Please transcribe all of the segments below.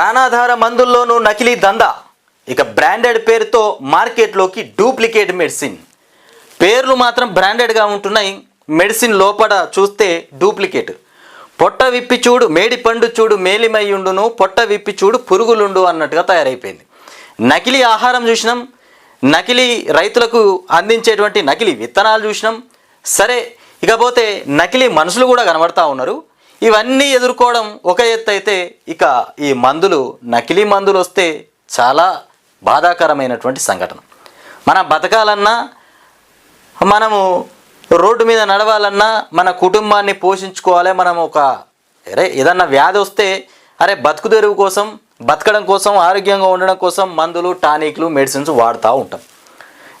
ప్రాణాధార మందుల్లోనూ నకిలీ దందా. ఇక బ్రాండెడ్ పేరుతో మార్కెట్లోకి డూప్లికేట్ మెడిసిన్. పేర్లు మాత్రం బ్రాండెడ్గా ఉంటున్నాయి. మెడిసిన్ లోపల చూస్తే డూప్లికేట్. పొట్ట విప్పి చూడు మేడి పండు చూడు మేలిమయ్యుండును పొట్ట విప్పి చూడు పురుగులుండు అన్నట్టుగా తయారైపోయింది. నకిలీ ఆహారం చూసినాం. నకిలీ రైతులకు అందించేటువంటి నకిలీ విత్తనాలు చూసినాం. సరే ఇకపోతే నకిలీ మనుషులు కూడా కనబడతా ఉన్నారు. ఇవన్నీ ఎదుర్కోవడం ఒక ఎత్తు అయితే ఇక ఈ మందులు నకిలీ మందులు వస్తే చాలా బాధాకరమైనటువంటి సంఘటన. మనం బతకాలన్నా మనము రోడ్డు మీద నడవాలన్నా మన కుటుంబాన్ని పోషించుకోవాలి మనం ఒక అరే ఏదన్నా వ్యాధి వస్తే అరే బతుకు తెరువు కోసం బతకడం కోసం ఆరోగ్యంగా ఉండడం కోసం మందులు టానిక్లు మెడిసిన్స్ వాడుతూ ఉంటాం.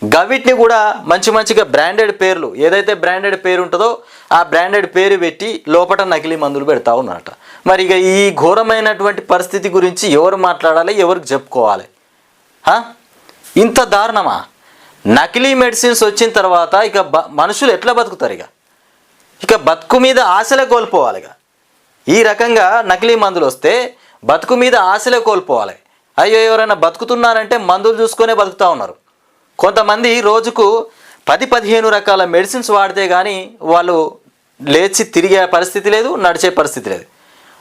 గవిటిని కూడా మంచి మంచిగా బ్రాండెడ్ పేర్లు ఏదైతే బ్రాండెడ్ పేరు ఉంటుందో ఆ బ్రాండెడ్ పేరు పెట్టి లోపల నకిలీ మందులు పెడతా ఉన్నారట. మరి ఇక ఈ ఘోరమైనటువంటి పరిస్థితి గురించి ఎవరు మాట్లాడాలి ఎవరికి చెప్పుకోవాలి? ఇంత దారుణమా? నకిలీ మెడిసిన్స్ వచ్చిన తర్వాత ఇక మనుషులు ఎట్లా బతుకుతారు ఇక? ఇక బతుకు మీద ఆశలే కోల్పోవాలి ఇక. ఈ రకంగా నకిలీ మందులు వస్తే బతుకు మీద ఆశలే కోల్పోవాలి. అయ్యో ఎవరైనా బతుకుతున్నారంటే మందులు చూసుకొనే బతుకుతూ ఉన్నారు. కొంతమంది రోజుకు పది పదిహేను రకాల మెడిసిన్స్ వాడితే కానీ వాళ్ళు లేచి తిరిగే పరిస్థితి లేదు నడిచే పరిస్థితి లేదు.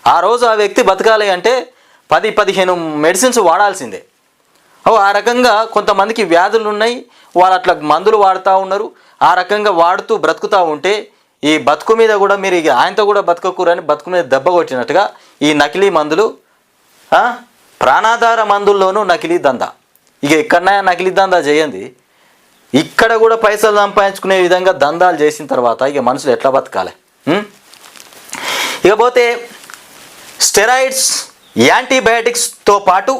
ఆ రోజు ఆ వ్యక్తి బతకాలి అంటే పది పదిహేను మెడిసిన్స్ వాడాల్సిందే. ఓ ఆ రకంగా కొంతమందికి వ్యాధులు ఉన్నాయి వాళ్ళు అట్లా మందులు వాడుతూ ఉన్నారు. ఆ రకంగా వాడుతూ బ్రతుకుతూ ఉంటే ఈ బతుకు మీద కూడా మీరు ఇక ఆయనతో కూడా బతకకూరని బతుకు మీద దెబ్బ కొట్టినట్టుగా ఈ నకిలీ మందులు ప్రాణాధార మందుల్లోనూ నకిలీ దందా. ఇక ఎక్కడన్నా నకిలీ దందా చేయండి. ఇక్కడ కూడా పైసలు సంపాదించుకునే విధంగా దందాలు చేసిన తర్వాత ఇక మనుషులు ఎట్లా బతకాలి? ఇకపోతే స్టెరాయిడ్స్ యాంటీబయాటిక్స్తో పాటు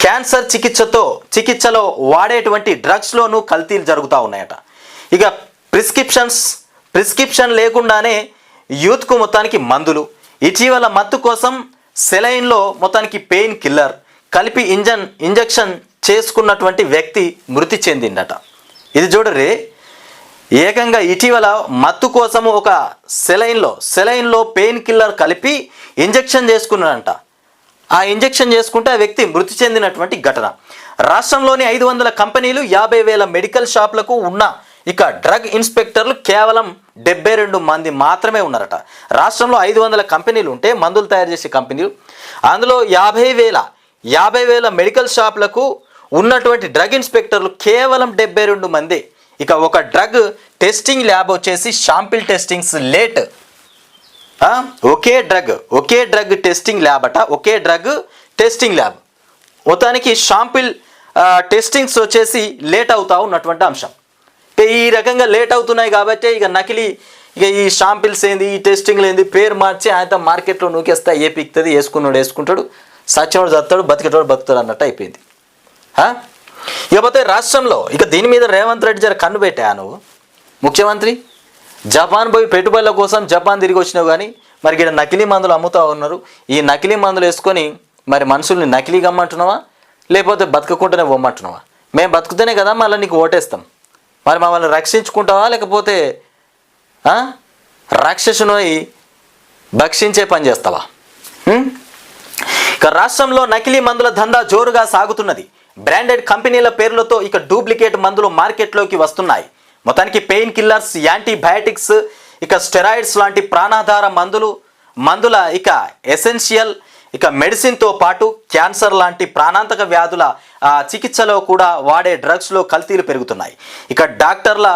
క్యాన్సర్ చికిత్సతో చికిత్సలో వాడేటువంటి డ్రగ్స్లోనూ కల్తీలు జరుగుతూ ఉన్నాయట. ఇక ప్రిస్క్రిప్షన్స్ ప్రిస్క్రిప్షన్ లేకుండానే యూత్కు మొత్తానికి మందులు. ఇటీవల మత్తు కోసం సెలైన్లో మొత్తానికి పెయిన్ కిల్లర్ కలిపి ఇంజన్ ఇంజెక్షన్ చేసుకున్నటువంటి వ్యక్తి మృతి చెందిందట. ఇది చూడరే ఏకంగా ఇటీవల మత్తు కోసము ఒక సెలైన్లో సెలైన్లో పెయిన్ కిల్లర్ కలిపి ఇంజెక్షన్ చేసుకున్నాడంట. ఆ ఇంజెక్షన్ చేసుకుంటే ఆ వ్యక్తి మృతి చెందినటువంటి ఘటన. రాష్ట్రంలోని ఐదు వందల కంపెనీలు యాభై వేల మెడికల్ షాపులకు ఉన్న ఇక డ్రగ్ ఇన్స్పెక్టర్లు కేవలం డెబ్బై రెండు మంది మాత్రమే ఉన్నారట. రాష్ట్రంలో ఐదు వందల కంపెనీలు ఉంటే మందులు తయారు చేసే కంపెనీలు. అందులో యాభై వేల యాభై వేల మెడికల్ షాపులకు ఉన్నటువంటి డ్రగ్ ఇన్స్పెక్టర్లు కేవలం డెబ్బై రెండు మంది. ఇక ఒక డ్రగ్ టెస్టింగ్ ల్యాబ్ వచ్చేసి షాంపిల్ టెస్టింగ్స్ లేట్. ఒకే డ్రగ్ ఒకే డ్రగ్ టెస్టింగ్ ల్యాబ్ అట ఒకే డ్రగ్ టెస్టింగ్ ల్యాబ్. మొత్తానికి షాంపిల్ టెస్టింగ్స్ వచ్చేసి లేట్ అవుతా ఉన్నటువంటి అంశం. ఈ రకంగా లేట్ అవుతున్నాయి కాబట్టి ఇక నకిలీ ఇక ఈ షాంపిల్స్ ఏంది ఈ టెస్టింగ్లు ఏంది పేరు మార్చి ఆయన మార్కెట్లో నూకేస్తా ఏ పిక్తుంది వేసుకున్నాడు వేసుకుంటాడు సచ్చినోడు చస్తాడు బతికేటోడు బతుకుతాడు అన్నట్టు అయిపోయింది. ఇకపోతే రాష్ట్రంలో ఇక దీని మీద రేవంత్ రెడ్డి జర కన్ను పెట్టా నువ్వు? ముఖ్యమంత్రి జపాన్ పోయి పెట్టుబడుల కోసం జపాన్ తిరిగి వచ్చినావు కానీ మరి ఇక్కడ నకిలీ మందులు అమ్ముతా ఉన్నారు. ఈ నకిలీ మందులు వేసుకొని మరి మనుషుల్ని నకిలీ గమ్మంటున్నావా? లేకపోతే బతకకుండానే పొమ్మంటున్నావా మేము బతుకుతేనే కదా మళ్ళీ నీకు ఓటేస్తాం. మరి మమ్మల్ని రక్షించుకుంటావా లేకపోతే ఆ? రాక్షసునోయి భక్షించే పని చేస్తావా? ఇక రాష్ట్రంలో నకిలీ మందుల దందా జోరుగా సాగుతున్నది. బ్రాండెడ్ కంపెనీల పేర్లతో ఇక డూప్లికేట్ మందులు మార్కెట్లోకి వస్తున్నాయి. మొత్తానికి పెయిన్ కిల్లర్స్ యాంటీబయాటిక్స్ ఇక స్టెరాయిడ్స్ లాంటి ప్రాణాధార మందులు మందుల ఇక ఎసెన్షియల్ ఇక మెడిసిన్తో పాటు క్యాన్సర్ లాంటి ప్రాణాంతక వ్యాధుల చికిత్సలో కూడా వాడే డ్రగ్స్లో కల్తీలు పెరుగుతున్నాయి. ఇక డాక్టర్ల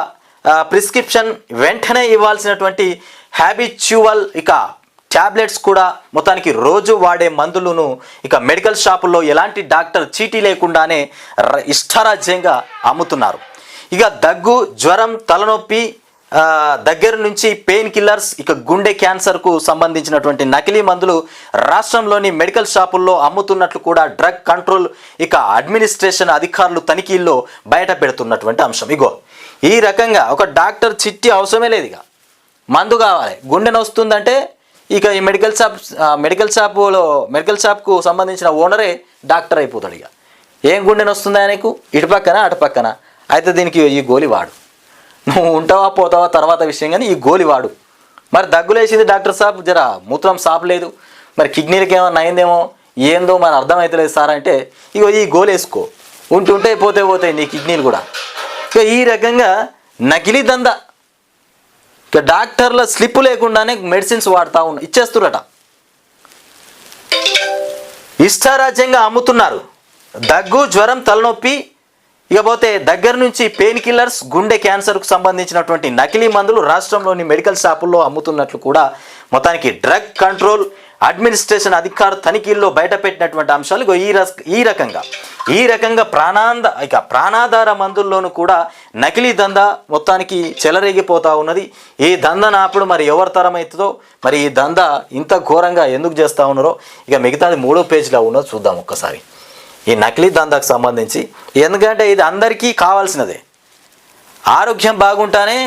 ప్రిస్క్రిప్షన్ వెంటనే ఇవ్వాల్సినటువంటి హ్యాబిచ్యువల్ ఇక ట్యాబ్లెట్స్ కూడా మొత్తానికి రోజు వాడే మందులను ఇక మెడికల్ షాపుల్లో ఎలాంటి డాక్టర్ చీటీ లేకుండానే ర- ఇష్టారాజ్యంగా అమ్ముతున్నారు. ఇక దగ్గు జ్వరం తలనొప్పి దగ్గర నుంచి పెయిన్ కిల్లర్స్ ఇక గుండె క్యాన్సర్కు సంబంధించినటువంటి నకిలీ మందులు రాష్ట్రంలోని మెడికల్ షాపుల్లో అమ్ముతున్నట్లు కూడా డ్రగ్ కంట్రోల్ ఇక అడ్మినిస్ట్రేషన్ అధికారులు తనిఖీల్లో బయట పెడుతున్నటువంటి అంశం. ఇగో ఈ రకంగా ఒక డాక్టర్ చిట్టి అవసరమే లేదు ఇక. మందు కావాలి. గుండె నొస్తుందంటే ఇక ఈ మెడికల్ షాప్ మెడికల్ షాపులో మెడికల్ షాప్కు సంబంధించిన ఓనరే డాక్టర్ అయిపోతాడు ఇక. ఏం గుండెని వస్తుంది ఆయనకు ఇటు పక్కన అటు పక్కన. అయితే దీనికి ఈ గోలి వాడు. నువ్వు ఉంటావా పోతావా తర్వాత విషయం కానీ ఈ గోలి వాడు. మరి దగ్గులేసింది డాక్టర్ సాబ్ జర మూత్రం సాప్ లేదు. మరి కిడ్నీలకి ఏమన్నా అయిందేమో? ఏందో మరి అర్థమవుతలేదు సార్ అంటే ఇగో ఈ గోలు వేసుకో. ఉంటుంటే పోతే పోతాయి నీ కిడ్నీలు కూడా. ఇక ఈ రకంగా నకిలీ దందా ఇక డాక్టర్ల స్లిప్ లేకుండానే మెడిసిన్స్ వాడుతూ ఉన్న ఇచ్చేస్తురట. ఇష్టారాజ్యంగా అమ్ముతున్నారు. దగ్గు జ్వరం తలనొప్పి ఇకపోతే దగ్గర నుంచి పెయిన్ కిల్లర్స్ గుండె క్యాన్సర్కు సంబంధించినటువంటి నకిలీ మందులు రాష్ట్రంలోని మెడికల్ షాపుల్లో అమ్ముతున్నట్లు కూడా మొత్తానికి డ్రగ్ కంట్రోల్ అడ్మినిస్ట్రేషన్ అధికార తనిఖీల్లో బయటపెట్టినటువంటి అంశాలు ఈ ఈ రకంగా. ఈ రకంగా ప్రాణాంద ఇక ప్రాణాధార మందుల్లోనూ కూడా నకిలీ దందా మొత్తానికి చెలరేగిపోతూ ఉన్నది. ఈ దంద నాపుడు మరి ఎవరి తరమవుతుందో మరి ఈ దంద ఇంత ఘోరంగా ఎందుకు చేస్తూ ఉన్నారో ఇక మిగతాది మూడో పేజీలో ఉన్నదో చూద్దాం ఒక్కసారి. ఈ నకిలీ దందాకు సంబంధించి. ఎందుకంటే ఇది అందరికీ కావాల్సినదే. ఆరోగ్యం బాగుంటానే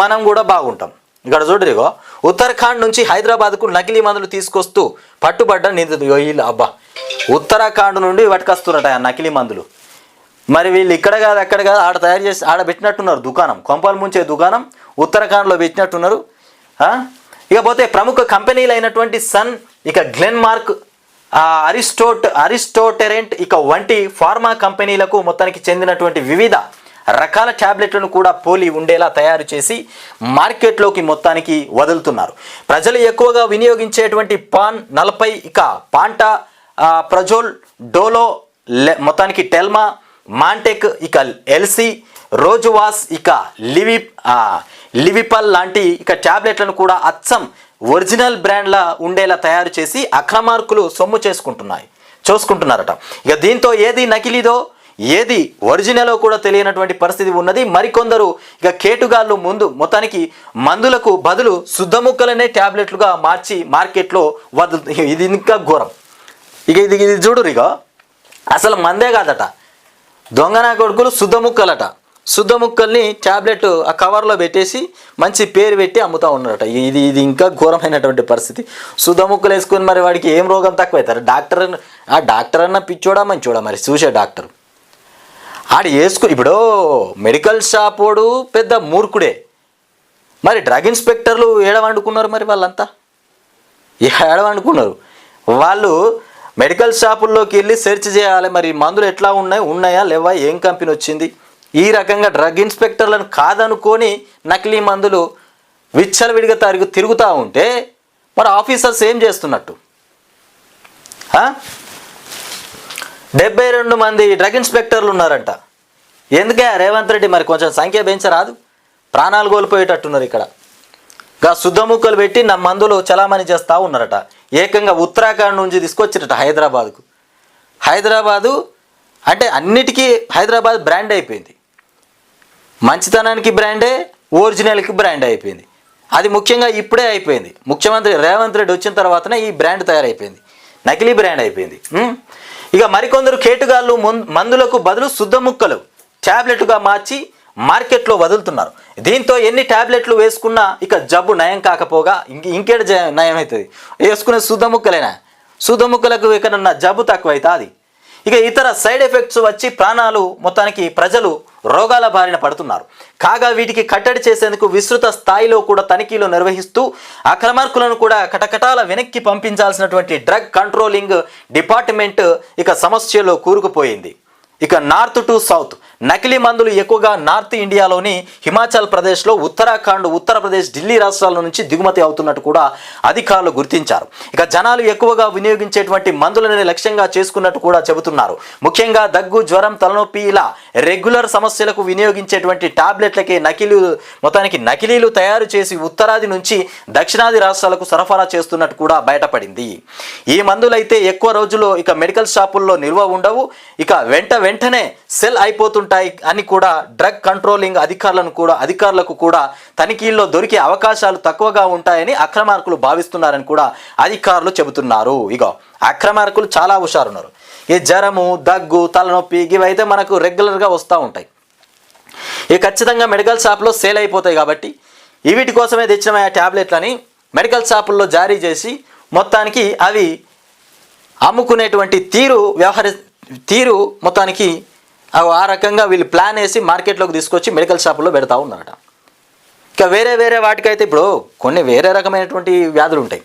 మనం కూడా బాగుంటాం. ఇక్కడ చూడరిగో ఉత్తరాఖండ్ నుంచి హైదరాబాద్కు నకిలీ మందులు తీసుకొస్తూ పట్టుబడ్డ నిందితులు ఇగో వీళ్ళు అబ్బా. ఉత్తరాఖండ్ నుండి పట్టుకొస్తున్నట ఆ నకిలీ మందులు. మరి వీళ్ళు ఇక్కడ కాదు అక్కడ కాదు ఆడ తయారు చేసి ఆడ పెట్టినట్టున్నారు దుకాణం. కొంపలు ముంచే దుకాణం ఉత్తరాఖండ్లో పెట్టినట్టున్నారు. ఇకపోతే ప్రముఖ కంపెనీలు అయినటువంటి సన్ ఇక గ్లెన్ మార్క్ అరిస్టోట్ అరిస్టోటెరెంట్ ఇక వంటి ఫార్మా కంపెనీలకు మొత్తానికి చెందినటువంటి వివిధ రకాల ట్యాబ్లెట్లను కూడా పోలి ఉండేలా తయారు చేసి మార్కెట్లోకి మొత్తానికి వదులుతున్నారు. ప్రజలు ఎక్కువగా వినియోగించేటువంటి పాన్ నలభై ఇక పాంటా ప్రజోల్ డోలో లె- మొత్తానికి టెల్మా మాంటెక్ ఇక ఎల్సి రోజువాస్ ఇక లివి లివిపల్ లాంటి ఇక ట్యాబ్లెట్లను కూడా అచ్చం ఒరిజినల్ బ్రాండ్ల ఉండేలా తయారు చేసి అక్రమార్కులు సొమ్ము చేసుకుంటున్నాయి చూసుకుంటున్నారట. ఇక దీంతో ఏది నకిలీదో ఏది ఒరిజినలో కూడా తెలియనటువంటి పరిస్థితి ఉన్నది. మరికొందరు ఇక కేటుగాళ్ళు ముందు మొత్తానికి మందులకు బదులు శుద్ధ ముక్కలనే ట్యాబ్లెట్లుగా మార్చి మార్కెట్లో వదులు ఇది ఇంకా ఘోరం. ఇక ఇది ఇది చూడు ఇక. అసలు మందే కాదట. దొంగన కొడుకులు శుద్ధ ముక్కలట శుద్ధ ముక్కల్ని ట్యాబ్లెట్ ఆ కవర్లో పెట్టేసి మంచి పేరు పెట్టి అమ్ముతూ ఉన్నారట. ఇది ఇది ఇంకా ఘోరమైనటువంటి పరిస్థితి. శుద్ధ ముక్కలు వేసుకొని మరి వాడికి ఏం రోగం తక్కువ అవుతారు డాక్టర్ ఆ డాక్టర్ అన్న పిచ్చోడా మంచోడా మరి? చూసే డాక్టర్. ఆడు వేసుకు ఇప్పుడు మెడికల్ షాప్ వాడు పెద్ద మూర్ఖుడే. మరి డ్రగ్ ఇన్స్పెక్టర్లు ఏడవండుకున్నారు మరి వాళ్ళంతా? ఏడవండుకున్నారు? వాళ్ళు మెడికల్ షాపుల్లోకి వెళ్ళి సెర్చ్ చేయాలి మరి మందులు ఎట్లా ఉన్నాయి ఉన్నాయా లేవా ఏం కంపెనీ వచ్చింది? ఈ రకంగా డ్రగ్ ఇన్స్పెక్టర్లను కాదనుకొని నకిలీ మందులు విచ్చలవిడిగా తరుగు తిరుగుతూ ఉంటే మరి ఆఫీసర్స్ ఏం చేస్తున్నట్టు? డెబ్బై రెండు మంది డ్రగ్ ఇన్స్పెక్టర్లు ఉన్నారంట. ఎందుకే రేవంత్ రెడ్డి మరి కొంచెం సంఖ్య పెంచరాదు? ప్రాణాలు కోల్పోయేటట్టున్నారు ఇక్కడ. గా శుద్ధముక్కలు పెట్టి నా మందులు చలామణి చేస్తూ ఉన్నారట. ఏకంగా ఉత్తరాఖండ్ నుంచి తీసుకొచ్చిరట హైదరాబాద్కు. హైదరాబాదు అంటే అన్నిటికీ హైదరాబాద్ బ్రాండ్ అయిపోయింది. మంచితనానికి బ్రాండే ఒరిజినల్కి బ్రాండ్ అయిపోయింది. అది ముఖ్యంగా ఇప్పుడే అయిపోయింది. ముఖ్యమంత్రి రేవంత్ రెడ్డి వచ్చిన తర్వాతనే ఈ బ్రాండ్ తయారైపోయింది. నకిలీ బ్రాండ్ అయిపోయింది. ఇక మరికొందరు కేటుగాళ్ళు మందులకు బదులు శుద్ధ ముక్కలు ట్యాబ్లెట్గా మార్చి మార్కెట్లో వదులుతున్నారు. దీంతో ఎన్ని ట్యాబ్లెట్లు వేసుకున్నా ఇక జబ్బు నయం కాకపోగా ఇంక ఇంకేడ జ- నయం అవుతుంది వేసుకునే శుద్ధ ముక్కలేనా? శుద్ధ ముక్కలకు ఇక్కడ జబ్బు తక్కువ అవుతుంది ఇక ఇతర సైడ్ ఎఫెక్ట్స్ వచ్చి ప్రాణాలు మొత్తానికి ప్రజలు రోగాల బారిన పడుతున్నారు. కాగా వీటికి కట్టడి చేసేందుకు విస్తృత స్థాయిలో కూడా తనిఖీలు నిర్వహిస్తూ అక్రమార్కులను కూడా కటకటాల వెనక్కి పంపించాల్సినటువంటి డ్రగ్ కంట్రోలింగ్ డిపార్ట్మెంట్ ఇక సమస్యలో కూరుకుపోయింది. ఇక నార్త్ టు సౌత్. నకిలీ మందులు ఎక్కువగా నార్త్ ఇండియాలోని హిమాచల్ ప్రదేశ్లో ఉత్తరాఖండ్ ఉత్తరప్రదేశ్ ఢిల్లీ రాష్ట్రాల నుంచి దిగుమతి అవుతున్నట్టు కూడా అధికారులు గుర్తించారు. ఇక జనాలు ఎక్కువగా వినియోగించేటువంటి మందులని లక్ష్యంగా చేసుకున్నట్టు కూడా చెబుతున్నారు. ముఖ్యంగా దగ్గు జ్వరం తలనొప్పి ఇలా రెగ్యులర్ సమస్యలకు వినియోగించేటువంటి టాబ్లెట్లకి నకిలీ మొత్తానికి నకిలీలు తయారు చేసి ఉత్తరాది నుంచి దక్షిణాది రాష్ట్రాలకు సరఫరా చేస్తున్నట్టు కూడా బయటపడింది. ఈ మందులైతే ఎక్కువ రోజులు ఇక మెడికల్ షాపుల్లో నిల్వ ఉండవు. ఇక వెంట వెంటనే సెల్ అయిపోతుంటాయి అని కూడా డ్రగ్ కంట్రోలింగ్ అధికారులను కూడా అధికారులకు కూడా తనిఖీల్లో దొరికే అవకాశాలు తక్కువగా ఉంటాయని అక్రమార్కులు భావిస్తున్నారని కూడా అధికారులు చెబుతున్నారు. ఇగో అక్రమార్కులు చాలా హుషారున్నారు. ఈ జ్వరము దగ్గు తలనొప్పి ఇవైతే మనకు రెగ్యులర్గా వస్తూ ఉంటాయి. ఇవి ఖచ్చితంగా మెడికల్ షాప్లో సేల్ అయిపోతాయి కాబట్టి వీటి కోసమే తెచ్చిన ఆ ట్యాబ్లెట్లని మెడికల్ షాపుల్లో జారీ చేసి మొత్తానికి అవి అమ్ముకునేటువంటి తీరు వ్యవహరి తీరు మొత్తానికి అవి ఆ రకంగా వీళ్ళు ప్లాన్ వేసి మార్కెట్లోకి తీసుకొచ్చి మెడికల్ షాపుల్లో పెడతా ఉన్నారట. ఇక వేరే వేరే వాటికైతే ఇప్పుడు కొన్ని వేరే రకమైనటువంటి వ్యాధులు ఉంటాయి.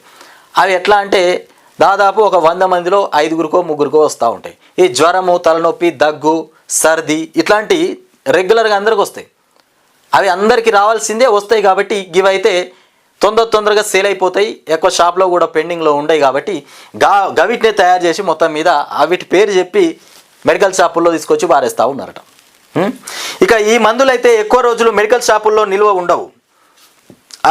అవి ఎట్లా అంటే దాదాపు ఒక వంద మందిలో ఐదుగురికో ముగ్గురికో వస్తూ ఉంటాయి. ఈ జ్వరము తలనొప్పి దగ్గు సర్ది ఇట్లాంటి రెగ్యులర్గా అందరికి వస్తాయి. అవి అందరికీ రావాల్సిందే వస్తాయి కాబట్టి ఇవైతే తొందర తొందరగా సేల్ అయిపోతాయి. ఎక్కువ షాప్లో కూడా పెండింగ్లో ఉండయి కాబట్టి గా గవిటినే తయారు చేసి మొత్తం మీద అవిటి పేరు చెప్పి మెడికల్ షాపుల్లో తీసుకొచ్చి వారేస్తూ ఉన్నారట. ఇక ఈ మందులు అయితే ఎక్కువ రోజులు మెడికల్ షాపుల్లో నిల్వ ఉండవు.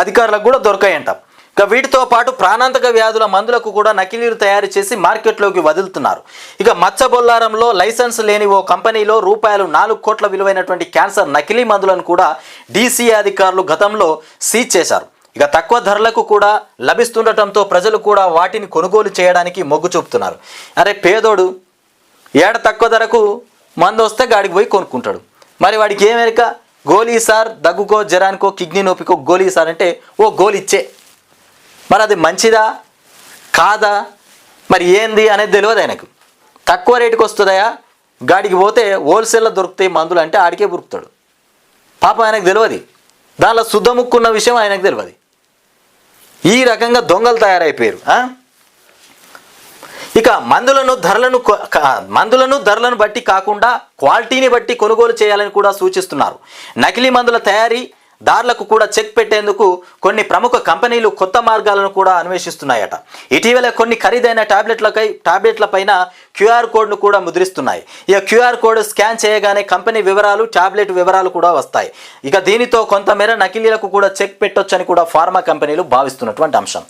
అధికారులకు కూడా దొరకాయంట. ఇక వీటితో పాటు ప్రాణాంతక వ్యాధుల మందులకు కూడా నకిలీలు తయారు చేసి మార్కెట్లోకి వదులుతున్నారు. ఇక మచ్చబొల్లారంలో లైసెన్స్ లేని ఓ కంపెనీలో రూపాయలు నాలుగు కోట్ల విలువైనటువంటి క్యాన్సర్ నకిలీ మందులను కూడా డీసీఏ అధికారులు గతంలో సీజ్ చేశారు. ఇక తక్కువ ధరలకు కూడా లభిస్తుండటంతో ప్రజలు కూడా వాటిని కొనుగోలు చేయడానికి మొగ్గు చూపుతున్నారు. అరే పేదోడు ఏడ తక్కువ ధరకు మందు వస్తే గాడికి పోయి కొనుక్కుంటాడు. మరి వాడికి ఏమేరిక గోలీ సార్ దగ్గుకో జరానికో కిడ్నీ నొప్పికో గోలీ సార్ అంటే ఓ గోలు ఇచ్చే మరి అది మంచిదా? కాదా? మరి ఏంది అనేది తెలియదు ఆయనకు. తక్కువ రేటుకి వస్తుందయా గాడికి పోతే హోల్సేల్లో దొరుకుతాయి మందులు అంటే ఆడికే బురుకుతాడు. పాప ఆయనకు తెలియదు. దానిలో శుద్ధముక్కున్న విషయం ఆయనకు తెలియదు. ఈ రకంగా దొంగలు తయారైపోయారు ఇక మందులను ధరలను మందులను ధరలను బట్టి కాకుండా క్వాలిటీని బట్టి కొనుగోలు చేయాలని కూడా సూచిస్తున్నారు. నకిలీ మందుల తయారీ దారులకు కూడా చెక్ పెట్టేందుకు కొన్ని ప్రముఖ కంపెనీలు కొత్త మార్గాలను కూడా అన్వేషిస్తున్నాయట. ఇటీవల కొన్ని ఖరీదైన టాబ్లెట్లకై టాబ్లెట్ల పైన క్యూఆర్ కోడ్ను కూడా ముద్రిస్తున్నాయి. ఇక క్యూఆర్ కోడ్ స్కాన్ చేయగానే కంపెనీ వివరాలు టాబ్లెట్ వివరాలు కూడా వస్తాయి. ఇక దీనితో కొంతమేర నకిలీలకు కూడా చెక్ పెట్టొచ్చని కూడా ఫార్మా కంపెనీలు భావిస్తున్నటువంటి అంశం.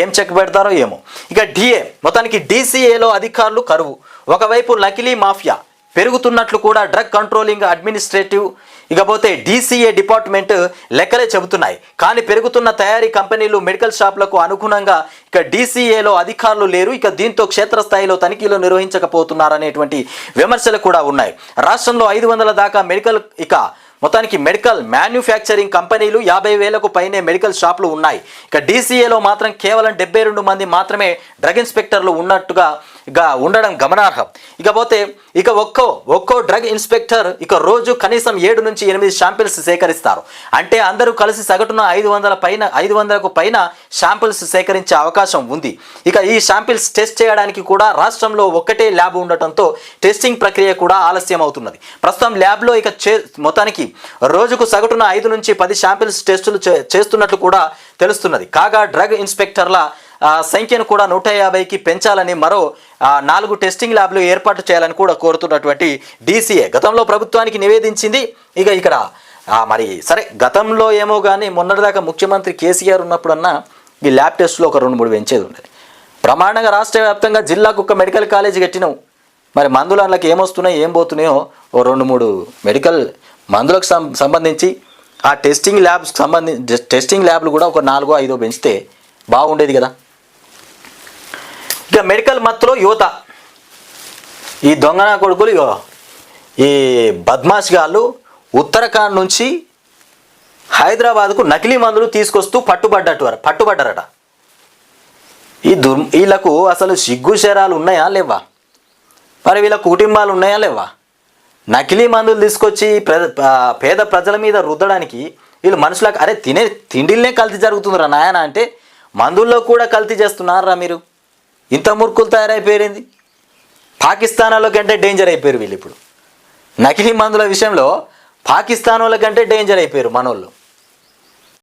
ఏం చెక్ పెడతారో ఏమో. ఇక డిఏ మొత్తానికి డీసీఏలో అధికారులు కరువు. ఒకవైపు నకిలీ మాఫియా పెరుగుతున్నట్లు కూడా డ్రగ్ కంట్రోలింగ్ అడ్మినిస్ట్రేటివ్ ఇకపోతే డీసీఏ డిపార్ట్మెంట్ లెక్కలే చెబుతున్నాయి. కానీ పెరుగుతున్న తయారీ కంపెనీలు మెడికల్ షాపులకు అనుగుణంగా ఇక డీసీఏలో అధికారులు లేరు. ఇక దీంతో క్షేత్రస్థాయిలో తనిఖీలు నిర్వహించకపోతున్నారనేటువంటి విమర్శలు కూడా ఉన్నాయి. రాష్ట్రంలో ఐదు వందల దాకా మెడికల్ ఇక మొత్తానికి మెడికల్ మ్యానుఫ్యాక్చరింగ్ కంపెనీలు యాభై వేలకు పైనే మెడికల్ షాపులు ఉన్నాయి. ఇక డీసీఏలో మాత్రం కేవలం డెబ్బై రెండు మంది మాత్రమే డ్రగ్ ఇన్స్పెక్టర్లు ఉన్నట్టుగా ఇక ఉండడం గమనార్హం. ఇకపోతే ఇక ఒక్కో ఒక్కో డ్రగ్ ఇన్స్పెక్టర్ ఇక రోజు కనీసం ఏడు నుంచి ఎనిమిది శాంపిల్స్ సేకరిస్తారు. అంటే అందరూ కలిసి సగటున ఐదు వందల పైన ఐదు వందలకు పైన శాంపిల్స్ సేకరించే అవకాశం ఉంది. ఇక ఈ శాంపిల్స్ టెస్ట్ చేయడానికి కూడా రాష్ట్రంలో ఒక్కటే ల్యాబ్ ఉండటంతో టెస్టింగ్ ప్రక్రియ కూడా ఆలస్యం అవుతున్నది ప్రస్తుతం ల్యాబ్లో ఇక చే మొత్తానికి రోజుకు సగటున ఐదు నుంచి పది శాంపిల్స్ టెస్టులు చే- చేస్తున్నట్లు కూడా తెలుస్తున్నది. కాగా డ్రగ్ ఇన్స్పెక్టర్ల సంఖ్యను కూడా నూట యాభైకి పెంచాలని మరో నాలుగు టెస్టింగ్ ల్యాబ్లు ఏర్పాటు చేయాలని కూడా కోరుతున్నటువంటి డీసీఏ గతంలో ప్రభుత్వానికి నివేదించింది. ఇక ఇక్కడ మరి సరే గతంలో ఏమో కానీ మొన్నటిదాకా ముఖ్యమంత్రి కేసీఆర్ ఉన్నప్పుడన్నా ఈ ల్యాబ్ టెస్టులు ఒక రెండు మూడు పెంచేది ఉండేది. ప్రమాణంగా రాష్ట్ర వ్యాప్తంగా జిల్లాకు ఒక మెడికల్ కాలేజ్ కట్టినాం. మరి మందులు అందులోకి ఏమొస్తున్నాయో ఏం పోతున్నాయో ఓ రెండు మూడు మెడికల్ మందులకు సం- సంబంధించి ఆ టెస్టింగ్ ల్యాబ్స్ సంబంధించి టెస్టింగ్ ల్యాబ్లు కూడా ఒక నాలుగో ఐదో పెంచితే బాగుండేది కదా. ఇట్లా మెడికల్ మత్తులో యువత. ఈ దొంగన కొడుకులు ఇగో ఈ బద్మాష్ గాళ్ళు ఉత్తరాఖండ్ నుంచి హైదరాబాద్కు నకిలీ మందులు తీసుకొస్తూ పట్టుబడ్డట్టు వారు పట్టుబడ్డారట. ఈ దుర్ వీళ్ళకు అసలు సిగ్గు శరాలు ఉన్నాయా లేవా మరి వీళ్ళ కుటుంబాలు ఉన్నాయా లేవా నకిలీ మందులు తీసుకొచ్చి పేద ప్రజల మీద రుద్దడానికి వీళ్ళు మనుషులకు అరే తినే తిండిలనే కల్తీ జరుగుతుందిరా నాయన అంటే మందుల్లో కూడా కల్తీ చేస్తున్నారా మీరు? ఇంత మురుకులు తయారైపోయింది పాకిస్తాన్ కంటే డేంజర్ అయిపోయారు వీళ్ళు ఇప్పుడు. నకిలీ మందుల విషయంలో పాకిస్తాన్ వాళ్ళకంటే డేంజర్ అయిపోయారు మనోళ్ళు.